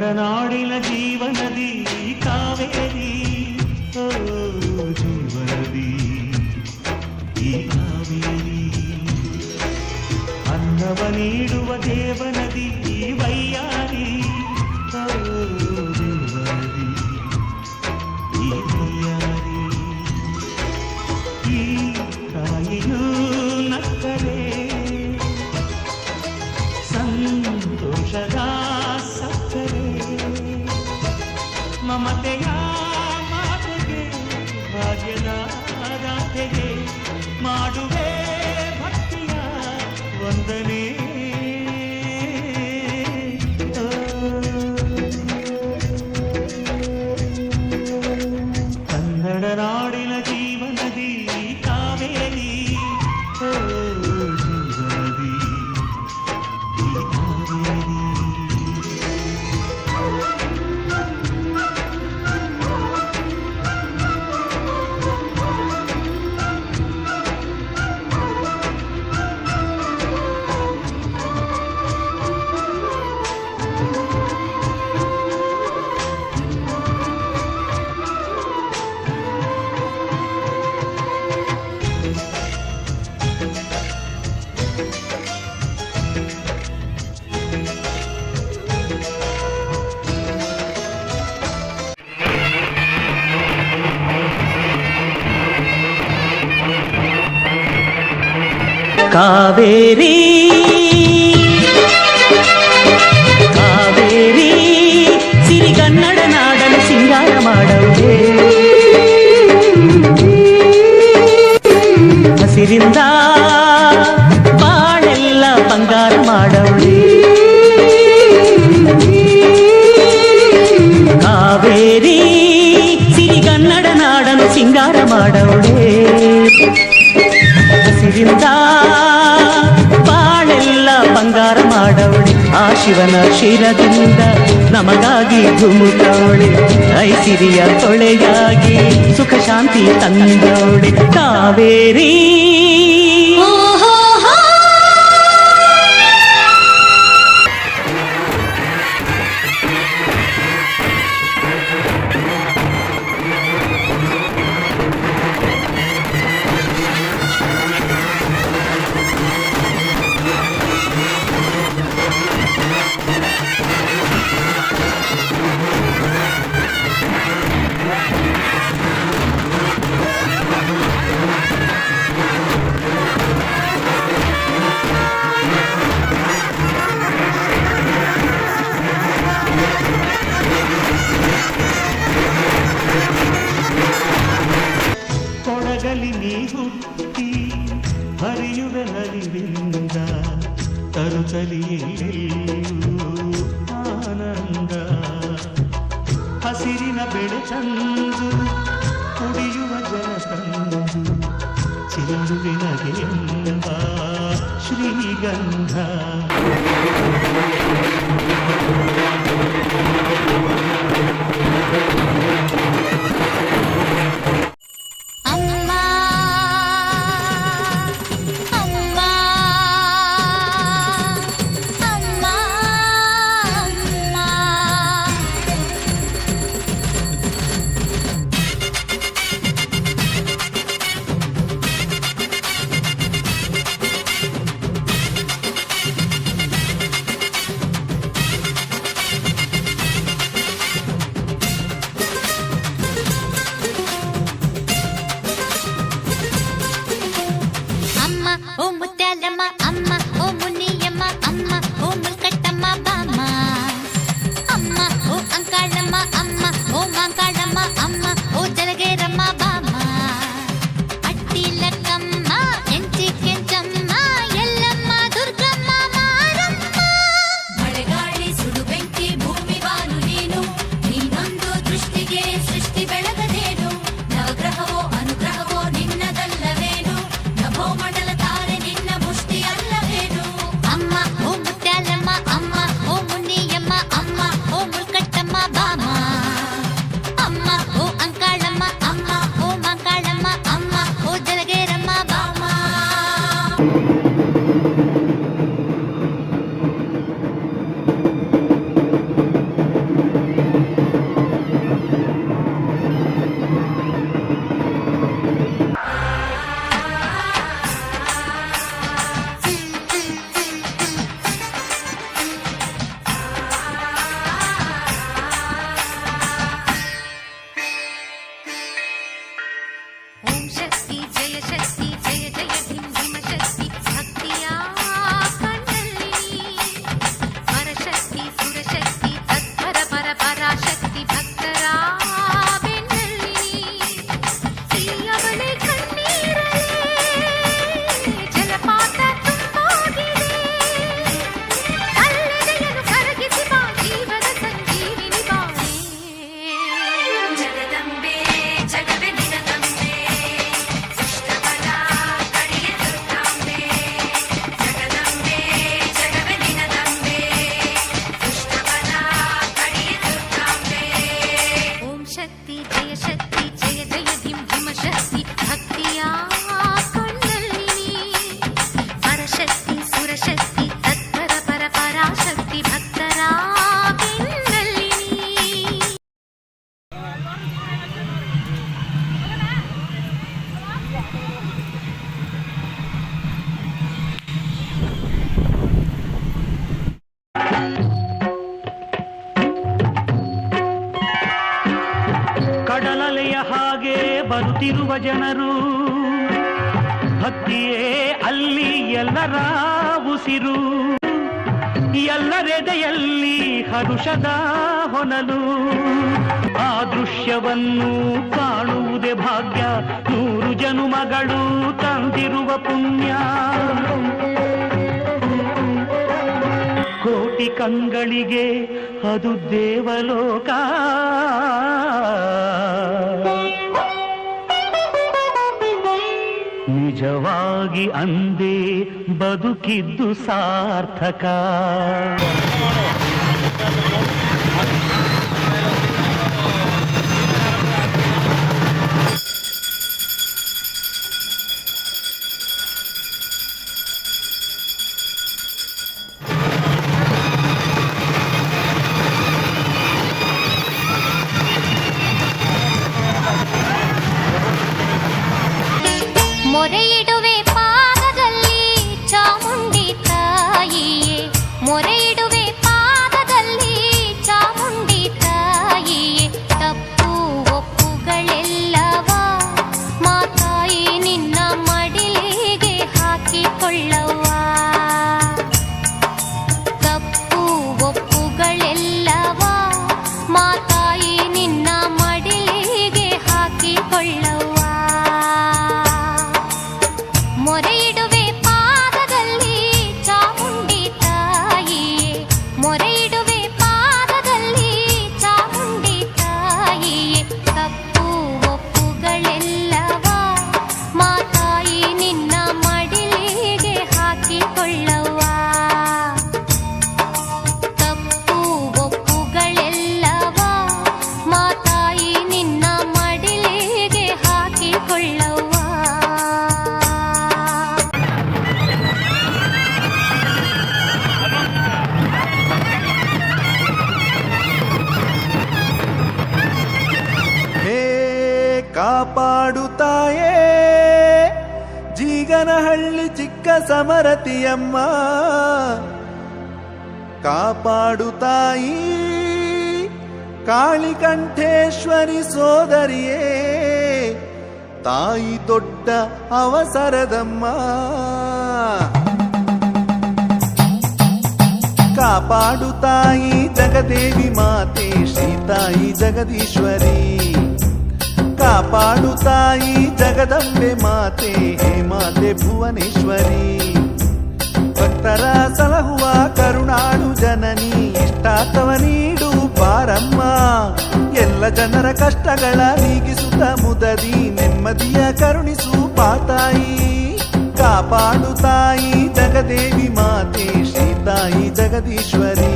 ಒಡನಾಡಿನ ಜೀವನದಿ காவேரி. ಶಿವನ ಶಿರದಿಂದ ನಮಗಾಗಿ ಧುಮುಕವಳೆ. ಐಸಿರಿಯ ತೊಳೆಯಾಗಿ ಸುಖ ಶಾಂತಿ ತಂದೋಳೆ ಕಾವೇರಿ ಹುಟ್ಟಿ ಹರಿಯುವೆನರಿವಿಂದ ತರುತಲಿಯೆಲ್ಲಿಯೂ ಆನಂದ ಹಸಿರಿನ ಬೆಳೆ ತಂದು ಕುಡಿಯುವ ಜನ ತಂದು ಚಿರುವಿನಗೆಂಬ ಶ್ರೀಗಂಧ Jesse, Jesse. ಬರುತ್ತಿರುವ ಜನರು ಭಕ್ತಿಯೇ ಅಲ್ಲಿ ಎಲ್ಲರ ಉಸಿರು. ಎಲ್ಲರೆದೆಯಲ್ಲಿ ಹರುಷದ ಹೊನಲು. ಆ ದೃಶ್ಯವನ್ನು ಕಾಣುವುದೇ ಭಾಗ್ಯ. ನೂರು ಜನುಮಗಳು ತಂದಿರುವ ಪುಣ್ಯ. ಕೋಟಿ ಕಂಗಳಿಗೆ ಅದು ದೇವಲೋಕ. ನಿಜವಾಗಿ ಅಂದೇ ಬದುಕಿದ್ದು ಸಾರ್ಥಕ. ಮೊರೆ ಇಡುವೆ ಪಾದದಲ್ಲಿ ಚಾಮುಂಡಿ ತಾಯಿಯೇ. ಮೊರೆ ಇಡುವೆ ಪಾದದಲ್ಲಿ ಚಾಮುಂಡಿ ತಾಯಿಯೇ. ತಪ್ಪು ಒಪ್ಪುಗಳೆಲ್ಲವ? ಮಾತಾಯಿ ನಿನ್ನ ಮಡಿಲಿಗೆ ಹಾಕಿಕೊಳ್ಳವ ತಪ್ಪು ಒಪ್ಪುಗಳೆಲ್ಲವ? ಮಾತಾಯಿ ನಿನ್ನ ಮಡಿಲಿಗೆ ಹಾಕಿಕೊಳ್ಳವ್ವ ಚಿಕ್ಕ ಸಮರತಿಯಮ್ಮ ಕಾಪಾಡುತ್ತಾಯಿ ಕಾಳಿಕಂಠೇಶ್ವರಿ ಸೋದರಿಯೇ ತಾಯಿ ದೊಡ್ಡ ಅವಸರದಮ್ಮ ಕಾಪಾಡು ತಾಯಿ ಜಗದೇವಿ ಮಾತೆ ಶ್ರೀ ತಾಯಿ ಜಗದೀಶ್ವರಿ ಕಾಪಾಡು ತಾಯಿ ಜಗದಂಬೆ ಮಾತೆ ಹೇ ಮಾತೆ ಭುವನೇಶ್ವರಿ ಭಕ್ತರ ಸಲಹುವ ಕರುಣಾಳು ಜನನಿ ಇಷ್ಟಾರ್ಥವ ನೀಡು ಬಾರಮ್ಮ ಎಲ್ಲ ಜನರ ಕಷ್ಟಗಳ ನೀಗಿಸುತ್ತ ಮುದದಿ ನೆಮ್ಮದಿಯ ಕರುಣಿಸು ಪಾತಾಯಿ ಕಾಪಾಡು ತಾಯಿ ಜಗದೇವಿ ಮಾತೆ ಶ್ರೀ ತಾಯಿ ಜಗದೀಶ್ವರಿ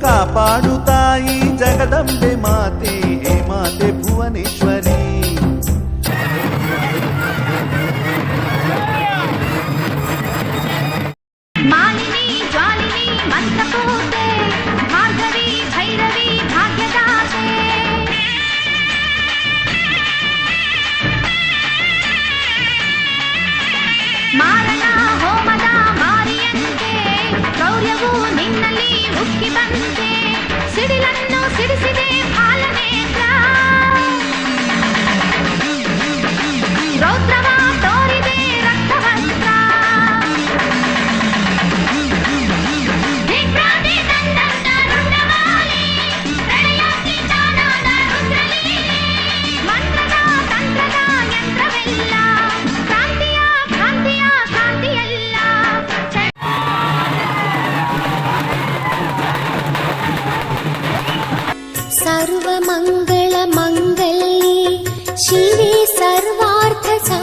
ಕಾಪಾಡು ತಾಯಿ ಜಗದಂಬೆ ಮಾತೆ ಹೇ ಮಾತೆ ಭುವನೇಶ್ವರಿ Rotra सर्वमङ्गलमङ्गल्ये शिवे सर्वार्थसाधिके